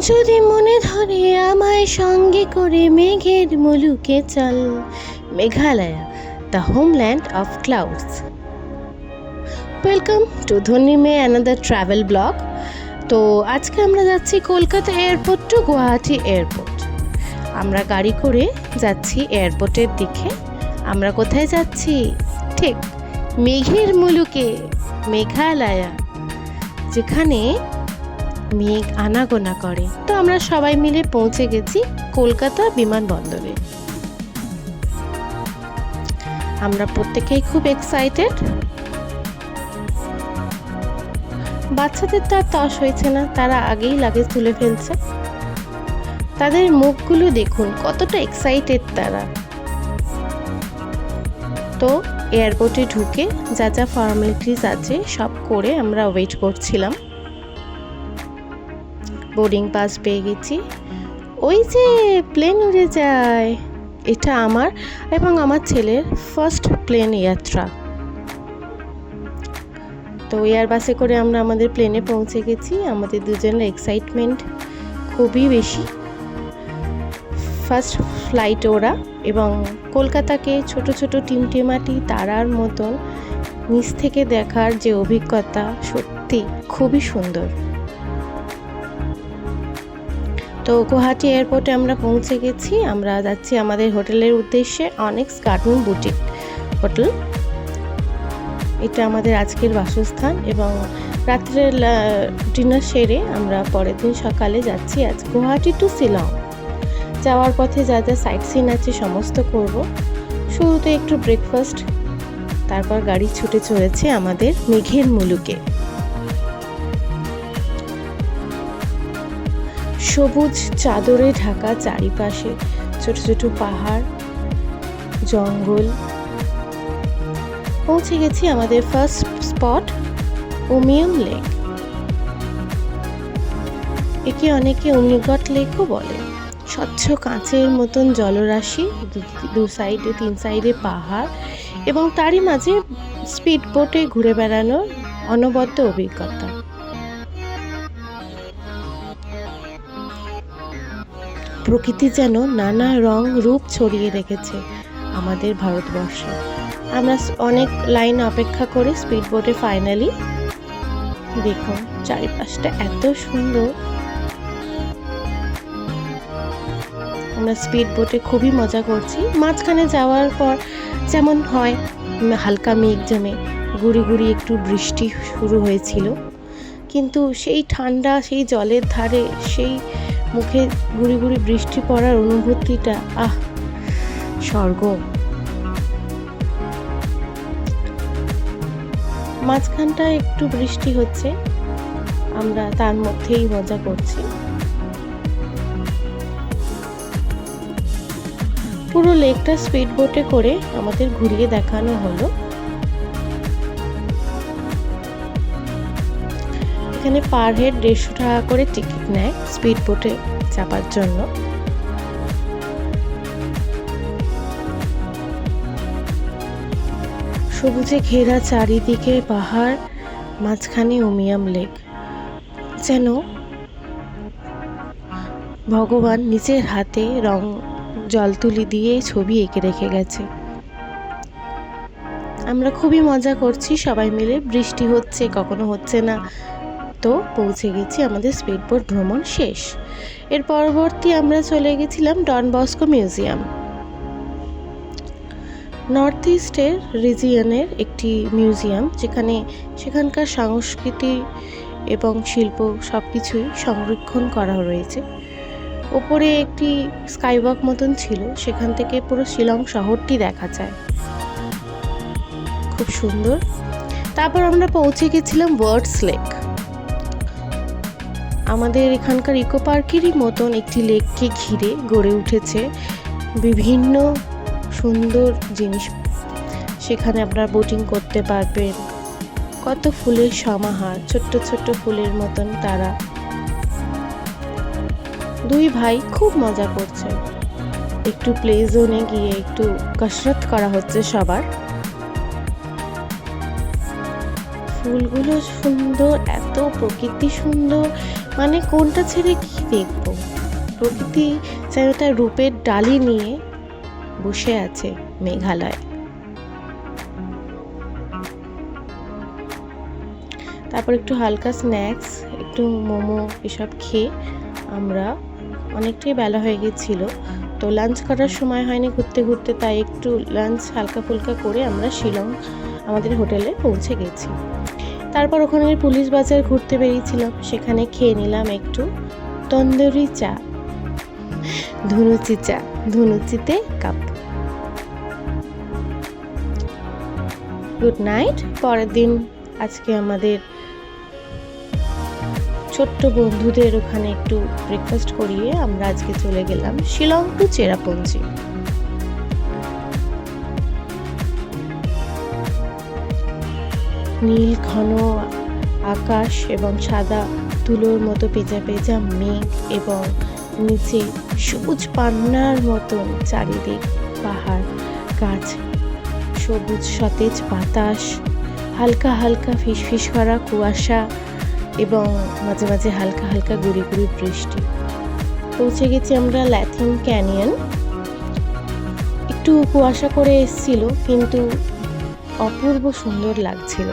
যদি মনে ধরে আমায় সঙ্গে করে মেঘের মুলুকে চল। Meghalaya the homeland of clouds welcome to ধনি মে অ্যানাদার ট্রাভেল ব্লগ তো আজকে আমরা যাচ্ছি Kolkata airport to Guwahati airport. আমরা গাড়ি করে যাচ্ছি এয়ারপোর্টের দিকে। আমরা কোথায় যাচ্ছি? ঠিক, মেঘের মুলুকে, মেঘালয়া। যেখানে মেঘ আনাগোনা করে। তো আমরা সবাই মিলে পৌঁছে গেছি কলকাতা বিমানবন্দরে। আমরা প্রত্যেকেই খুব এক্সাইটেড বাচ্চাদের তো আর তস হয়েছে না, তারা আগেই লাগেজ তুলে ফেলছে। তাদের মুখগুলো দেখুন, কতটা এক্সাইটেড তারা। তো এয়ারপোর্টে ঢুকে যা যা ফর্মালিটিস আছে সব করে আমরা ওয়েট করছিলাম। বোর্ডিং পাস পেয়ে গেছি। ওই যে প্লেন উড়ে যায়। এটা আমার এবং আমার ছেলের ফার্স্ট প্লেন যাত্রা। তো এয়ার বাসে করে আমরা আমাদের প্লেনে পৌঁছে গেছি। আমাদের দুজনের এক্সাইটমেন্ট খুবই বেশি। ফার্স্ট ফ্লাইট ওরা এবং কলকাতাকে ছোট ছোট টিমটিমাটি তারার মতন নিচ থেকে দেখার যে অভিজ্ঞতা সত্যি খুবই সুন্দর। তো গুয়াহাটি এয়ারপোর্টে আমরা পৌঁছে গেছি। আমরা যাচ্ছি আমাদের হোটেলের উদ্দেশ্যে অনেক্স কার্টুন বুটিক হোটেল। এটা আমাদের আজকের বাসস্থান এবং রাত্রের ডিনার সেরে আমরা পরের দিন সকালে যাচ্ছি আজ গুয়াহাটি টু শিলং। যাওয়ার পথে যা যা সাইট সিন আছে সমস্ত করব। শুরুতে একটু ব্রেকফাস্ট তারপর গাড়ি ছুটে চলেছে আমাদের মেঘের মুলুকে। সবুজ চাদরে ঢাকা চারিপাশে, ছোট ছোট পাহাড়, জঙ্গল। পৌঁছে গেছি আমাদের ফার্স্ট স্পট উমিয়াম লেক একে অনেকে অগ্নিগট লেকও বলে। স্বচ্ছ কাঁচের মতন জলরাশি, দু সাইডে তিন সাইডে পাহাড় এবং তারই মাঝে স্পিড বোটে ঘুরে বেড়ানোর অনবদ্য অভিজ্ঞতা। প্রকৃতি যেন নানা রং রূপ ছড়িয়ে রেখেছে আমাদের ভারতবর্ষে। আমরা অনেক লাইন অপেক্ষা করে স্পিড বোটে ফাইনালি দেখুন চারিপাশটা এত সুন্দর। আমরা স্পিড বোটে খুবই মজা করছি। মাঝখানে যাওয়ার পর যেমন হয়, হালকা মেঘ জমে গুড়ি গুড়ি একটু বৃষ্টি শুরু হয়েছিল। কিন্তু সেই ঠান্ডা, সেই জলের ধারে, সেই মুখে গুড়ি গুড়ি বৃষ্টি পড়ার অনুভূতিটা, আহ, স্বর্গ। মাঝখানটা একটু বৃষ্টি হচ্ছে, আমরা তার মধ্যেই মজা করছি। পুরো লেকটা স্পিড বোটে করে আমাদের ঘুরিয়ে দেখানো হলো। এখানে পার হেড দেড়শো টাকা করে টিকিট নেয় স্পিড বোটে চাপার জন্য। সবুজে ঘেরা চারিদিকে পাহাড়, মাঝখানে উমিয়াম লেক। যেন ভগবান নিজের হাতে রং, জল তুলি দিয়ে ছবি এঁকে রেখে গেছে। আমরা খুবই মজা করছি, সবাই মিলে। বৃষ্টি হচ্ছে, কখনো হচ্ছে না। তো পৌঁছে গেছি, আমাদের স্পিড বোট ভ্রমণ শেষ। এর পরবর্তী আমরা চলে গেছিলাম ডন বস্কো মিউজিয়াম। নর্থ ইস্টের রিজিয়নের একটি মিউজিয়াম, যেখানে সেখানকার সংস্কৃতি এবং শিল্প সব কিছুই সংরক্ষণ করা রয়েছে। ওপরে একটি স্কাইওয়াক মতন ছিল, সেখান থেকে পুরো শিলং শহরটি দেখা যায়। খুব সুন্দর। তারপর আমরা পৌঁছে গেছিলাম ওয়ার্ডস লেক। আমাদের এখানকার ইকো পার্কেরই মতন একটি লেককে ঘিরে গড়ে উঠেছে বিভিন্ন সুন্দর জিনিস। সেখানে আপনারা বোটিং করতে পারবেন। কত ফুলের সমাহার, ছোট্ট ছোট্ট ফুলের মতন তারা। দুই ভাই খুব মজা করছে। একটু প্লে জোনে গিয়ে একটু কসরত করা হচ্ছে সবার। ফুলগুলো সুন্দর, এত প্রকৃতি সুন্দর। মানে কোনটা ছেড়ে কি দেখব? প্রকৃতি যেন তার রূপের ডালি নিয়ে বসে আছে মেঘালয়। তারপর একটু হালকা স্ন্যাক্স, একটু মোমো, এসব খেয়ে আমরা অনেকটাই বেলা হয়ে গেছিল। তো লাঞ্চ করার সময় হয়নি ঘুরতে ঘুরতে, তাই একটু লাঞ্চ হালকা ফুলকা করে আমরা শিলং আমাদের হোটেলে পৌঁছে গেছি। তারপর ওখানে আমি পুলিশ বাজার ঘুরতে বেরিয়েছিলাম। সেখানে খেয়ে নিলাম একটু তন্দুরি চা। ধুনুচি চা। ধুনুচিতে কাপ। গুড নাইট পরের দিন আজকে আমাদের ছোট্ট বন্ধুদের ওখানে একটু ব্রেকফাস্ট করিয়ে আমরা আজকে চলে গেলাম শিলং টু চেরাপুঞ্জি। নীল, ঘন আকাশ এবং সাদা তুলোর মতো পেঁচা পেঁচা মেঘ এবং নিচে সবুজ পান্নার মতন চারিদিক পাহাড়, গাছ, সবুজ সতেজ বাতাস, হালকা হালকা ফিসফিস করা কুয়াশা এবং মাঝে মাঝে হালকা হালকা গুড়ি গুড়ি বৃষ্টি। পৌঁছে গেছি আমরা ল্যাথিন ক্যানিয়ন। একটু কুয়াশা করে এসছিল, কিন্তু অপূর্ব সুন্দর লাগছিল।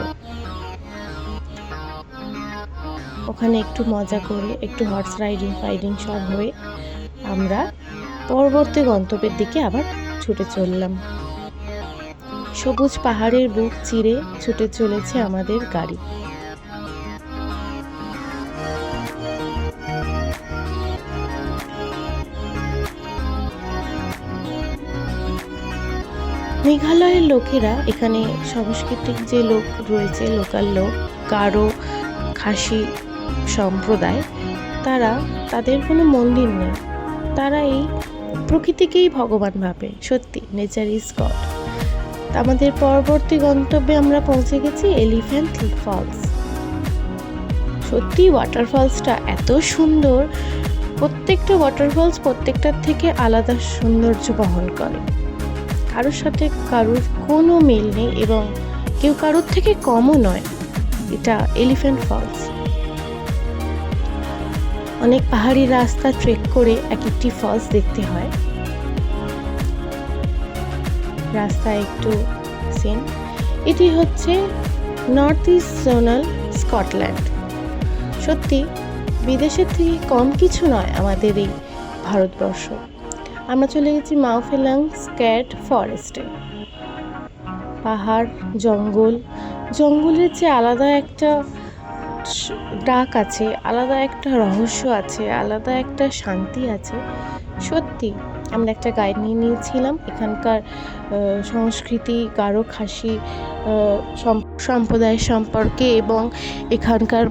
ওখানে একটু মজা করে, একটু হর্স রাইডিং ফাইডিং সব হয়ে আমরা পরবর্তী গন্তব্যের দিকে আবার ছুটে চললাম। সবুজ পাহাড়ের বুক চিরে ছুটে চলেছে আমাদের গাড়ি। মেঘালয়ের লোকেরা এখানে সাংস্কৃতিক যে লোক রয়েছে লোকাল লোক গারো খাসি সম্প্রদায়, তারা তাদের কোনো মন্দির নেই। তারা এই প্রকৃতিকেই ভগবান ভাবে। সত্যি নেচার ইজ গড আমাদের পরবর্তী গন্তব্যে আমরা পৌঁছে গেছি এলিফ্যান্ট ফলস সত্যি ওয়াটারফলসটা এত সুন্দর। প্রত্যেকটা ওয়াটারফলস প্রত্যেকটার থেকে আলাদা সৌন্দর্য বহন করে। কারোর সাথে কারোর কোনো মিল নেই এবং কেউ কারোর থেকে কমও নয়। এটা এলিফ্যান্ট ফলস অনেক পাহাড়ি রাস্তা ট্রেক করে এক একটি ফলস দেখতে হয়। রাস্তা একটু সেম এটি হচ্ছে নর্থ ইস্ট জোনাল স্কটল্যান্ড সত্যি, বিদেশের থেকে কম কিছু নয় আমাদের এই ভারতবর্ষ। আমরা চলে গেছি মাউফেলাং স্ক্যাট ফরেস্টে। পাহাড়, জঙ্গল, জঙ্গলের যে আলাদা একটা ডাক আছে, আলাদা একটা রহস্য আছে, আলাদা একটা শান্তি আছে। সত্যি, আমরা একটা গাইড নিয়ে নিয়েছিলাম। এখানকার সংস্কৃতি গারো খাসি সম্প্রদায় সম্পর্কে এবং এখানকার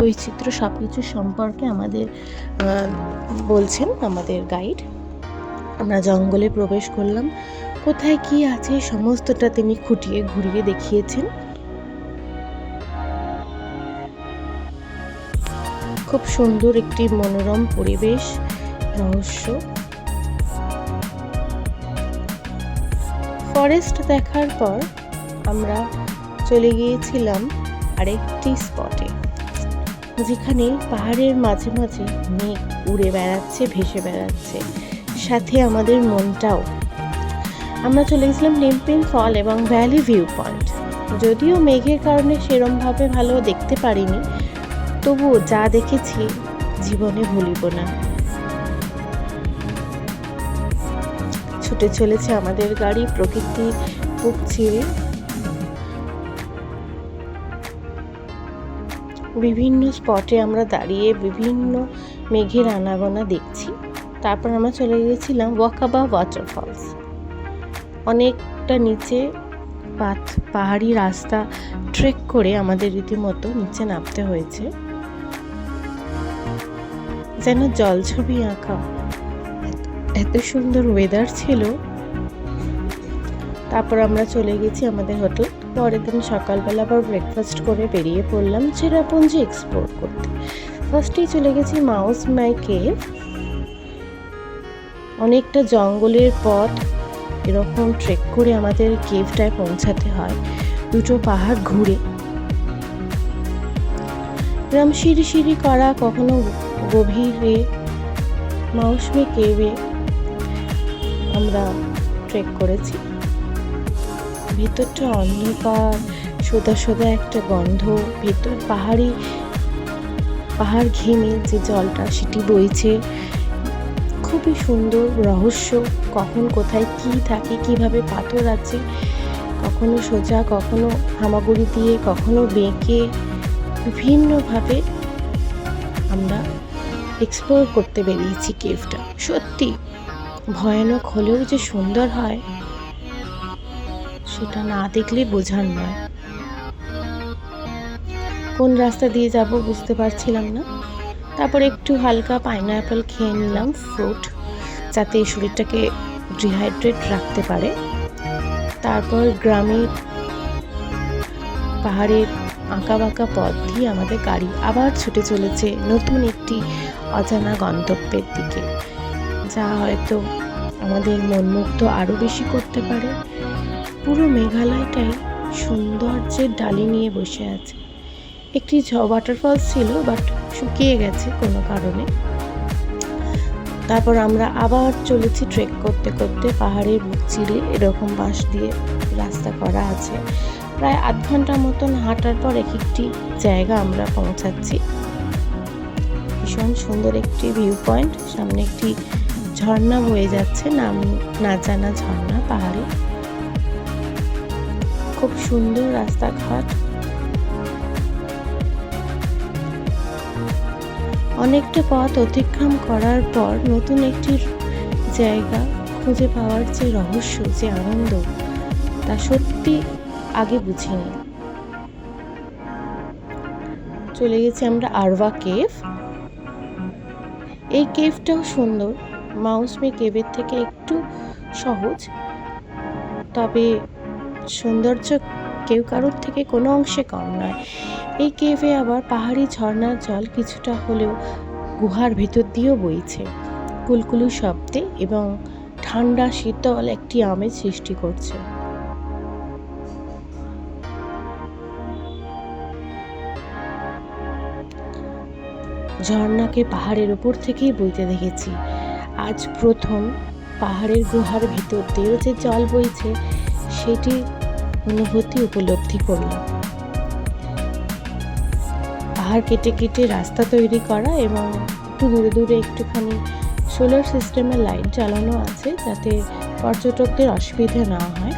বৈচিত্র্য সব কিছু সম্পর্কে আমাদের বলছেন আমাদের গাইড। আমরা জঙ্গলে প্রবেশ করলাম। কোথায় কি আছে সমস্তটা তিনি খুঁটিয়ে ঘুরিয়ে দেখিয়েছেন। খুব সুন্দর একটি মনোরম পরিবেশ, রহস্য। ফরেস্ট দেখার পর আমরা চলে গিয়েছিলাম আরেকটি স্পটে, যেখানে পাহাড়ের মাঝে মাঝে মেঘ উড়ে বেড়াচ্ছে, ভেসে বেড়াচ্ছে। সাথে আমাদের মনটাও। আমরা চলে গেছিলাম লিম্পিন ফল এবং ভ্যালি ভিউ পয়েন্ট যদিও মেঘের কারণে সেরমভাবে ভালো দেখতে পারিনি, তবুও যা দেখেছি জীবনে ভুলিব না। ছুটে চলেছে আমাদের গাড়ি, প্রকৃতি, বুক চিরে। বিভিন্ন স্পটে আমরা দাঁড়িয়ে বিভিন্ন মেঘের আনাগোনা দেখছি। তারপর আমরা চলে গিয়েছিলাম ওয়াকাবা ওয়াটারফলস অনেকটা নিচে পাথ, পাহাড়ি রাস্তা ট্রেক করে আমাদের রীতিমতো নিচে নামতে হয়েছে। যেন জলছবি আঁকা এত সুন্দর ওয়েদার ছিল। তারপর আমরা চলে গেছি আমাদের হোটেল। পরের দিন সকালবেলা আবার ব্রেকফাস্ট করে বেরিয়ে পড়লাম চেরাপুঞ্জি এক্সপ্লোর করতে। ফার্স্টেই চলে গেছি মাউস মাই কেভ অনেকটা জঙ্গলের পথ, এরকম ট্রেক করে আমাদের কেভটায় পৌঁছাতে হয়, দুটো পাহাড় ঘুরে। এরম সিঁড়ি সিঁড়ি করা কখনো গভীরে, মৌসুমি কেভে আমরা ট্রেক করেছি। ভেতরটা অন্ধকার সোদা সোদা একটা গন্ধ, ভেতর পাহাড়ি, পাহাড় ঘেমে যে জলটা সেটি বইছে। খুবই সুন্দর রহস্য, কখন কোথায় কি থাকে, কীভাবে পাথর আছে, কখনো সোজা, কখনো হামাগুড়ি দিয়ে, কখনো বেঁকে, বিভিন্নভাবে আমরা এক্সপ্লোর করতে বেরিয়েছি কেভটা সত্যি, ভয়ানক হলেও যে সুন্দর হয়, সেটা না দেখলে বোঝার নয়। কোন রাস্তা দিয়ে যাব বুঝতে পারছিলাম না। তারপর একটু হালকা পাইনঅ্যাপেল খেয়ে নিলাম ফ্রুট যাতে শরীরটাকে ডিহাইড্রেট রাখতে পারে। তারপর গ্রামের পাহাড়ের আঁকা বাঁকা পথ দিয়ে আমাদের গাড়ি আবার ছুটে চলেছে নতুন একটি অজানা গন্তব্যের দিকে, যা হয়তো আমাদের মনমুগ্ধ আরও বেশি করতে পারে। পুরো মেঘালয়টাই সৌন্দর্যের ডালি নিয়ে বসে আছে। একটি ওয়াটারফলস ছিল বাট শুকিয়ে গেছে কোনো কারণে। তারপর আমরা আবার চলেছি ট্রেক করতে করতে পাহাড়ের বুক চিরে এরকম বাঁশ দিয়ে রাস্তা করা আছে। প্রায় আধ ঘণ্টা মতন হাঁটার পর এক একটি জায়গা আমরা পৌঁছাচ্ছি। ভীষণ সুন্দর একটি ভিউ পয়েন্ট সামনে একটি ঝর্ণা বয়ে যাচ্ছে, নাম না জানা ঝর্ণা, পাহাড়ে। খুব সুন্দর রাস্তাঘাট। অনেকটা পথ অতিক্রম করার পর নতুন একটি জায়গা খুঁজে পাওয়ার যে রহস্য, যে আনন্দ, তা সত্যি আগে বুঝিনি। চলে গেছি আমরা আরওয়া কেভ। এই কেভটাও সুন্দর। মাউসমি কেভের থেকে একটু সহজ। তবে সৌন্দর্য কেউ কারোর থেকে কোনো অংশে কম নয়। এই কেভে আবার পাহাড়ি ঝর্ণার জল কিছুটা হলেও গুহার ভেতর দিয়েও বইছে। কুলকুলু শব্দে এবং ঠান্ডা শীতল একটি আমেজ সৃষ্টি করছে। ঝর্ণাকে পাহাড়ের ওপর থেকেই বইতে দেখেছি। আজ প্রথম পাহাড়ের গুহার ভিতর দিয়েও যে জল বইছে, সেটি অনুভূতি উপলব্ধি করলাম। পাহাড় কেটে কেটে রাস্তা তৈরি করা এবং একটু দূরে দূরে একটুখানি সোলার সিস্টেমের লাইট জ্বালানো আছে যাতে পর্যটকদের অসুবিধা না হয়।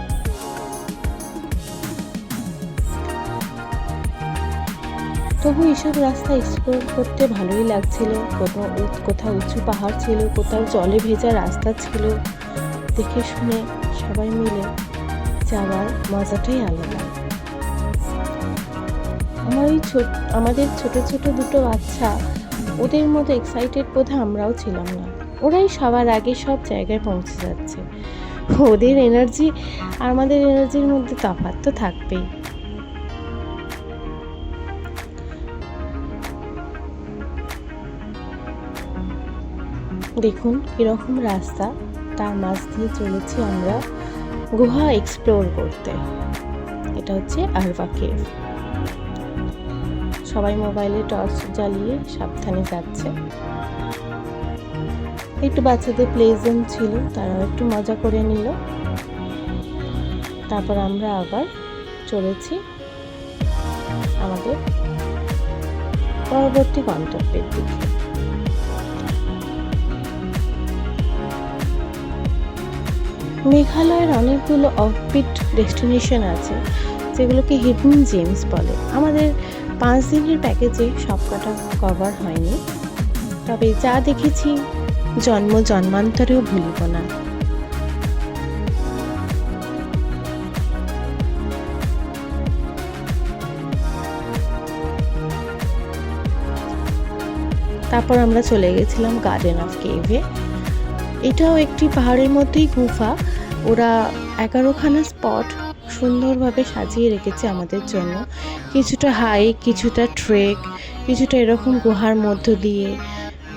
তবু এইসব রাস্তা এক্সপ্লোর করতে ভালোই লাগছিল। কোনো কোথাও উঁচু পাহাড় ছিল, কোথাও জলে ভেজা রাস্তা ছিল। দেখে শুনে সবাই মিলে যাওয়ার মজাটাই আলাদা। আমার এই ছোট, আমাদের ছোট ছোট দুটো বাচ্চা, ওদের মতো এক্সাইটেড বোধহয় আমরাও ছিলাম না। ওরাই সবার আগে সব জায়গায় পৌঁছে যাচ্ছে। ওদের এনার্জি আর আমাদের এনার্জির মধ্যে তফাৎ তো থাকবেই। দেখুন কীরকম রাস্তা তার মাঝ দিয়ে চলেছি আমরা গুহা এক্সপ্লোর করতে। এটা হচ্ছে আরবা কেভ সবাই মোবাইলে টর্চ জ্বালিয়ে সাবধানে যাচ্ছে। একটু বাচ্চাদের প্লে জোন ছিল, তারাও একটু মজা করে নিল। তারপর আমরা আবার চলেছি আমাদের পরবর্তী গন্তব্যের দিকে। মেঘালয়ের অনেকগুলো অফবিট ডেস্টিনেশন আছে, যেগুলোকে হিডেন জেমস বলে। আমাদের পাঁচ দিনের প্যাকেজে সবকটা কভার হয়নি। তবে যা দেখেছি, জন্ম জন্মান্তরেও ভুলিব না। তারপর আমরা চলে গেছিলাম গার্ডেন অফ কেভে এটাও একটি পাহাড়ের মধ্যেই গুফা। ওরা এগারোখানা স্পট সুন্দরভাবে সাজিয়ে রেখেছে আমাদের জন্য। কিছুটা হাইক কিছুটা ট্রেক কিছুটা এরকম গুহার মধ্য দিয়ে।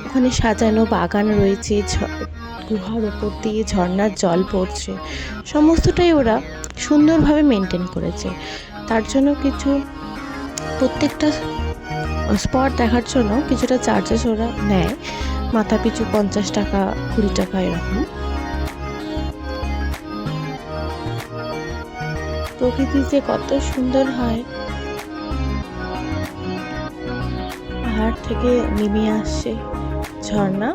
ওখানে সাজানো বাগান রয়েছে গুহার ওপর দিয়ে ঝর্নার জল পড়ছে। সমস্তটাই ওরা সুন্দরভাবে মেনটেন করেছে। তার জন্য কিছু, প্রত্যেকটা স্পট দেখার জন্য কিছুটা চার্জেস ওরা নেয়। মাথা পিছু পঞ্চাশ টাকা, কুড়ি টাকা এরকম। প্রকৃতি যে কত সুন্দর হয়। পাহাড় থেকে নেমে আসছে ঝর্ণা।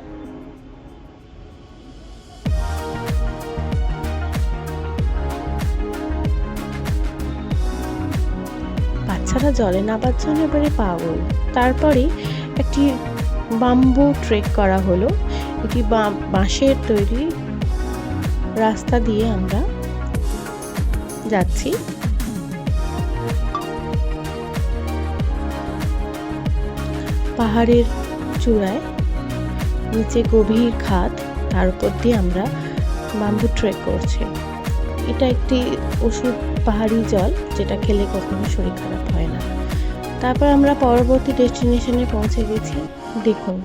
বাচ্চারা জলে নামার জন্য এবারে পাগল। তারপরে একটি বাম্বু ট্রেক করা হলো। এটি বাঁশের তৈরি রাস্তা দিয়ে আমরা যাচ্ছি। পাহাড়ের চূড়ায়, নিচে গভীর খাদ, তার উপর দিয়ে আমরা বাম্বু ট্রেক করছি। এটা একটি ওষুধ, পাহাড়ি জল, যেটা খেলে কখনো শরীর খারাপ হয় না। তারপর আমরা পরবর্তী ডেস্টিনেশনে পৌঁছে গেছি। দেখুন,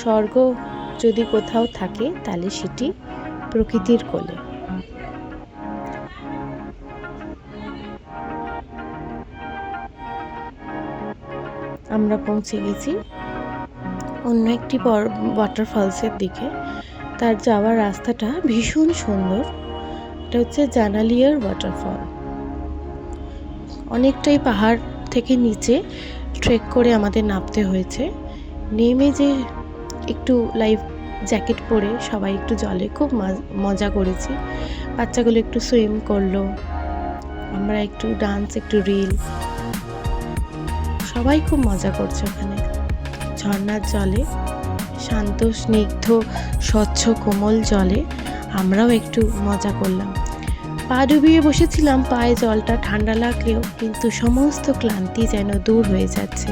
স্বর্গ যদি কোথাও থাকে, তাহলে সেটি প্রকৃতির কোলে। আমরা পৌঁছে গেছি। অন্য একটি ওয়াটারফলসের দিকে। তার যাওয়ার রাস্তাটা ভীষণ সুন্দর। এটা হচ্ছে জানালিয়ার ওয়াটারফল অনেকটাই পাহাড় থেকে নিচে ট্রেক করে আমাদের নামতে হয়েছে। নেমে যে একটু লাইফ জ্যাকেট পরে সবাই একটু জলে খুব মাজ- মজা করেছি। বাচ্চাগুলো একটু সুইম করল। আমরা একটু ডান্স একটু রিল সবাই খুব মজা করছে ওখানে। ঝর্ণার জলে, শান্ত, স্নিগ্ধ, স্বচ্ছ, কোমল জলে আমরাও একটু মজা করলাম। পা ডুবিয়ে বসেছিলাম, পায়ে জলটা ঠান্ডা লাগলেও, কিন্তু সমস্ত ক্লান্তি যেন দূর হয়ে যাচ্ছে।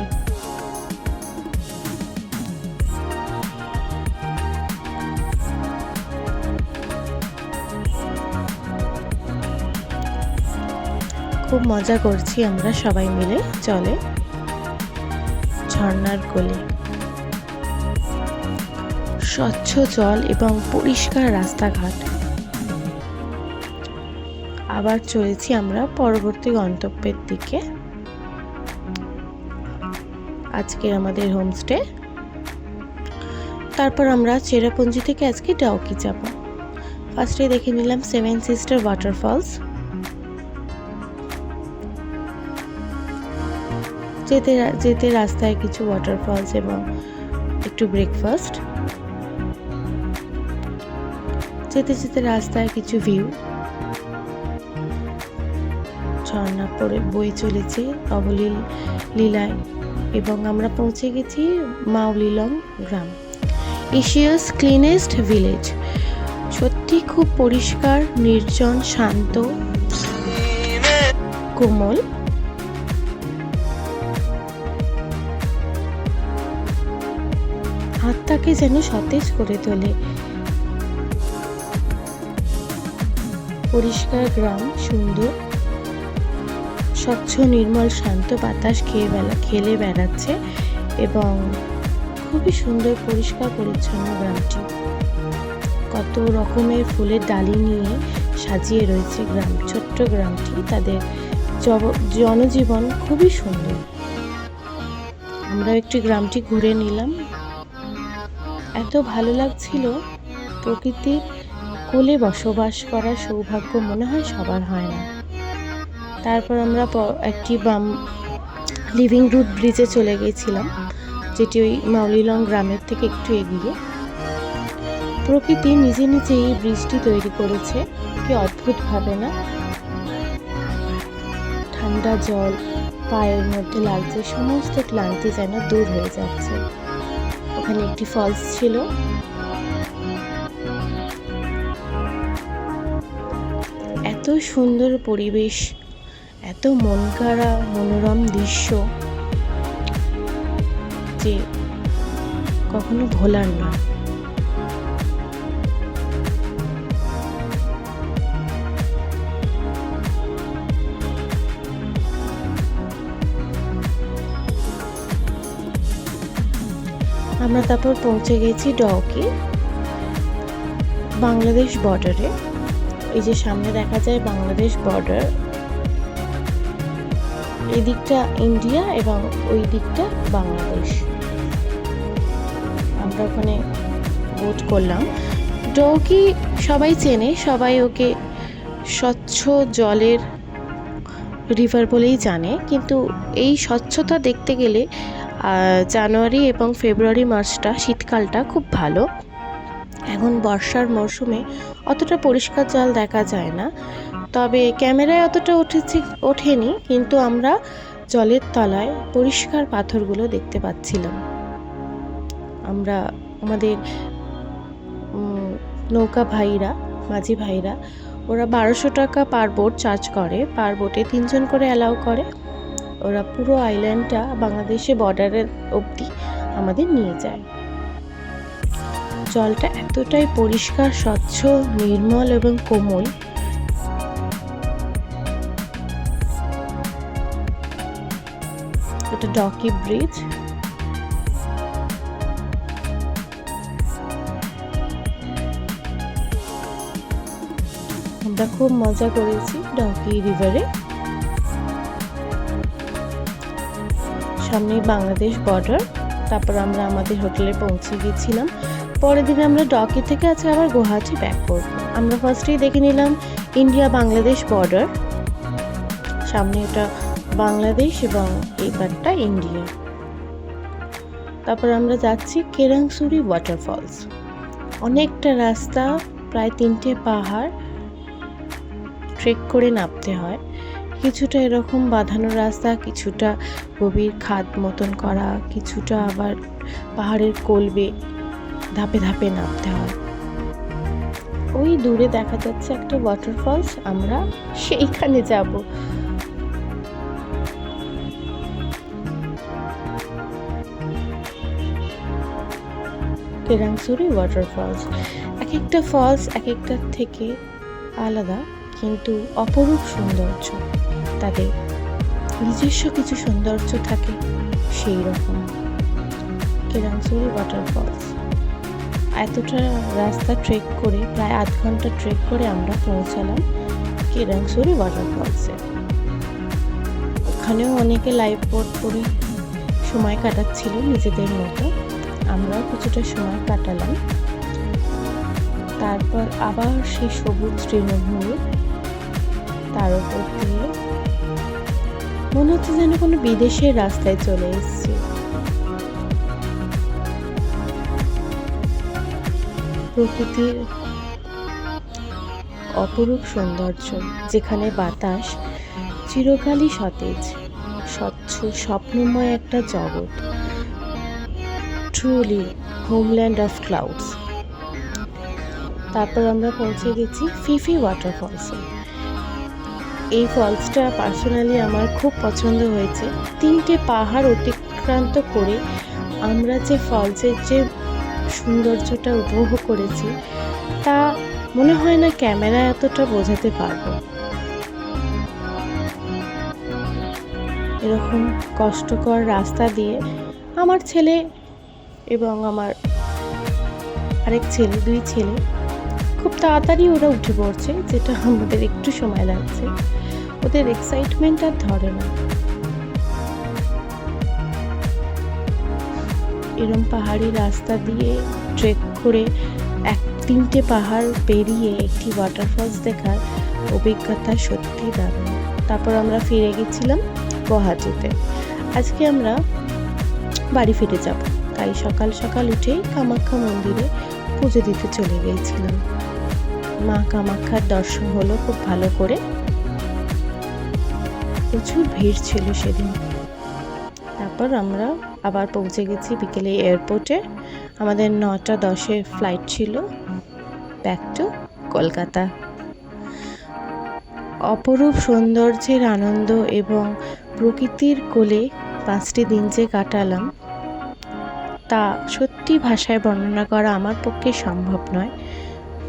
খুব মজা করছি আমরা সবাই মিলে চলে ঝর্ণার কোলে স্বচ্ছ জল এবং পরিষ্কার রাস্তাঘাট। আবার চলেছি আমরা পরবর্তী গন্তব্যের দিকে। আজকে আমাদের হোমস্টে। তারপর আমরা চেরাপুঞ্জি থেকে আজকে ডাউকি যাব। ফার্স্টে দেখে নিলাম সেভেন সিস্টার ওয়াটারফলস। যেতে যেতে রাস্তায় কিছু ওয়াটারফলস এবং একটু ব্রেকফাস্ট যেতে যেতে রাস্তায় কিছু ভিউ ঝর্ণা পড়ে, বয়ে চলেছে অবলীল লীলায় এবং আমরা পৌঁছে গেছি মাউলিলং গ্রাম। Asia's cleanest village. সত্যি খুব পরিষ্কার, নির্জন, শান্ত, কোমল। আত্মাকে যেন সতেজ করে তোলে। পরিষ্কার গ্রাম, সুন্দর। স্বচ্ছ, নির্মল, শান্ত বাতাস খেয়ে বেলা, খেলে বেড়াচ্ছে এবং খুবই সুন্দর, পরিষ্কার, পরিচ্ছন্ন গ্রামটি। কত রকমের ফুলের ডালি নিয়ে সাজিয়ে রয়েছে গ্রাম, ছোট্ট গ্রামটি। তাদের জনজীবন খুবই সুন্দর। আমরা একটি গ্রামটি ঘুরে নিলাম। এত ভালো লাগছিল। প্রকৃতির কোলে বসবাস করার সৌভাগ্য মনে হয় সবার হয় না। তারপর আমরা একটি বাম, লিভিং রুট ব্রিজে চলে গেছিলাম যেটি ওই মাউলিলং গ্রামের থেকে একটু এগিয়ে। প্রকৃতি নিজে নিজে এই ব্রিজটি তৈরি করেছে, কি অদ্ভুত ভাবে না ঠান্ডা জল, পায়ের মধ্যে লাগছে, সমস্ত ক্লান্তি যেন দূর হয়ে যাচ্ছে। ওখানে একটি ফলস ছিল। এত সুন্দর পরিবেশ, এত মন কাড়া, মনোরম দৃশ্য যে কখনো ভোলার না। আমরা তারপর পৌঁছে গেছি ডকি, বাংলাদেশ বর্ডারে এই যে সামনে দেখা যায় বাংলাদেশ বর্ডার এই দিকটা ইন্ডিয়া এবং ওই দিকটা বাংলাদেশ। আমরা ওখানে বোট করলাম। ডকি সবাই চেনে, সবাই ওকে স্বচ্ছ জলের রিভার বলেই জানে। কিন্তু এই স্বচ্ছতা দেখতে গেলে জানুয়ারি এবং ফেব্রুয়ারি মাসটা শীতকালটা খুব ভালো। এখন বর্ষার মরশুমে অতটা পরিষ্কার জল দেখা যায় না। তবে ক্যামেরায় অতটা উঠেছি, ওঠেনি, কিন্তু আমরা জলের তলায় পরিষ্কার পাথরগুলো দেখতে পাচ্ছিলাম। আমরা, আমাদের নৌকা ভাইরা, মাঝি ভাইরা, ওরা বারোশো টাকা পার বোট চার্জ করে। পার বোটে তিনজন করে অ্যালাউ করে। ওরা পুরো আইল্যান্ডটা বাংলাদেশে বর্ডারের অবধি আমাদের নিয়ে যায়। জলটা এতটাই পরিষ্কার, স্বচ্ছ, নির্মল এবং কোমল। এটা ডকি ব্রিজ আমরা খুব মজা করেছি ডকি রিভারে সামনে বাংলাদেশ বর্ডার তারপর আমরা আমাদের হোটেলে পৌঁছে গেছিলাম। পরের দিন আমরা ডকি থেকে আজকে আবার গুয়াহাটি ব্যাক করব। আমরা ফার্স্টেই দেখে নিলাম ইন্ডিয়া বাংলাদেশ বর্ডার সামনে এটা বাংলাদেশ এবং এই ইন্ডিয়া তারপর আমরা যাচ্ছি কেরাংসুরি ওয়াটারফলস অনেকটা রাস্তা, প্রায় তিনটে পাহাড়। ট্রেক করে নামতে হয়। কিছুটা এরকম বাঁধানো রাস্তা, কিছুটা গভীর খাদ মতন করা, কিছুটা আবার পাহাড়ের কোলবে ধাপে ধাপে নামতে হয়। ওই দূরে দেখা যাচ্ছে একটা ওয়াটারফলস আমরা সেইখানে যাব। কেরাংসুরি ওয়াটারফলস এক একটা ফলস এক একটার থেকে আলাদা, কিন্তু অপরূপ সৌন্দর্য। তাদের নিজস্ব কিছু সৌন্দর্য থাকে সেই রকম। কেরাংসুরি ওয়াটারফলস এতটা রাস্তা ট্রেক করে, প্রায় আধ ঘণ্টা ট্রেক করে আমরা পৌঁছালাম কেরাংসুরি ওয়াটারফলসে ওখানেও অনেকে লাইভ বোট করে সময় কাটাচ্ছিল নিজেদের মতো। আমরাও কিছুটা সময় কাটালাম। তারপর আবার সেই সবুজ তৃণভূমি তার উপর দিয়ে মনে হচ্ছে যেন কোনো বিদেশের রাস্তায় চলে এসেছি। প্রকৃতির অপরূপ সৌন্দর্য, যেখানে বাতাস চিরকালই সতেজ, স্বচ্ছ, স্বপ্নময় একটা জগৎ। ট্রুলি হোমল্যান্ড অফ ক্লাউডস তারপর আমরা পৌঁছে গেছি ফিফি ওয়াটারফলসে এই ফলসটা পার্সোনালি আমার খুব পছন্দ হয়েছে। তিনটে পাহাড় অতিক্রান্ত করে আমরা যে ফলসের যে সৌন্দর্যটা উপভোগ করেছি, তা মনে হয় না ক্যামেরা এতটা বোঝাতে পারব। এরকম কষ্টকর রাস্তা দিয়ে আমার ছেলে এবং আমার আরেক ছেলে, দুই ছেলে, খুব তাড়াতাড়ি ওরা উঠে পড়ছে, যেটা আমাদের একটু সময় লাগছে। ওদের এক্সাইটমেন্ট আর ধরে না। এরম পাহাড়ি রাস্তা দিয়ে ট্রেক করে এক তিনটে পাহাড় পেরিয়ে একটি ওয়াটারফলস দেখার অভিজ্ঞতা সত্যি দারুণ। তারপর আমরা ফিরে গেছিলাম গুয়াহাটিতে। আজকে আমরা বাড়ি ফিরে যাব। তাই সকাল সকাল উঠেই কামাখ্যা মন্দিরে পুজো দিতে চলে গিয়েছিলাম। মা কামাখ্যার দর্শন হলো খুব ভালো করে। প্রচুর ভিড় ছিল সেদিন। তারপর আমরা আবার পৌঁছে গেছি বিকেলে এয়ারপোর্টে আমাদের নটা দশে ফ্লাইট ছিল। Back to Kolkata. অপরূপ সৌন্দর্যের আনন্দ এবং প্রকৃতির কোলে পাঁচটি দিন যে কাটালাম, তা সত্যি ভাষায় বর্ণনা করা আমার পক্ষে সম্ভব নয়।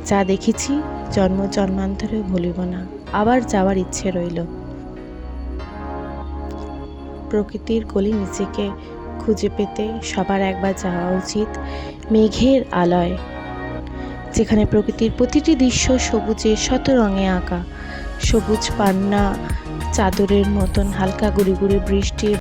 যা দেখেছি জন্ম জন্মান্তরে ভুলিব না। আবার যাওয়ার ইচ্ছে রইল। প্রকৃতির গলি নিজেকে খুঁজে পেতে সবার একবার যাওয়া উচিত মেঘের আলয়। যেখানে প্রকৃতির প্রতিটি দৃশ্য সবুজে শত রঙে আঁকা, সবুজ পান্না, চাদরের মতন হালকা গুড়ি গুড়ি বৃষ্টি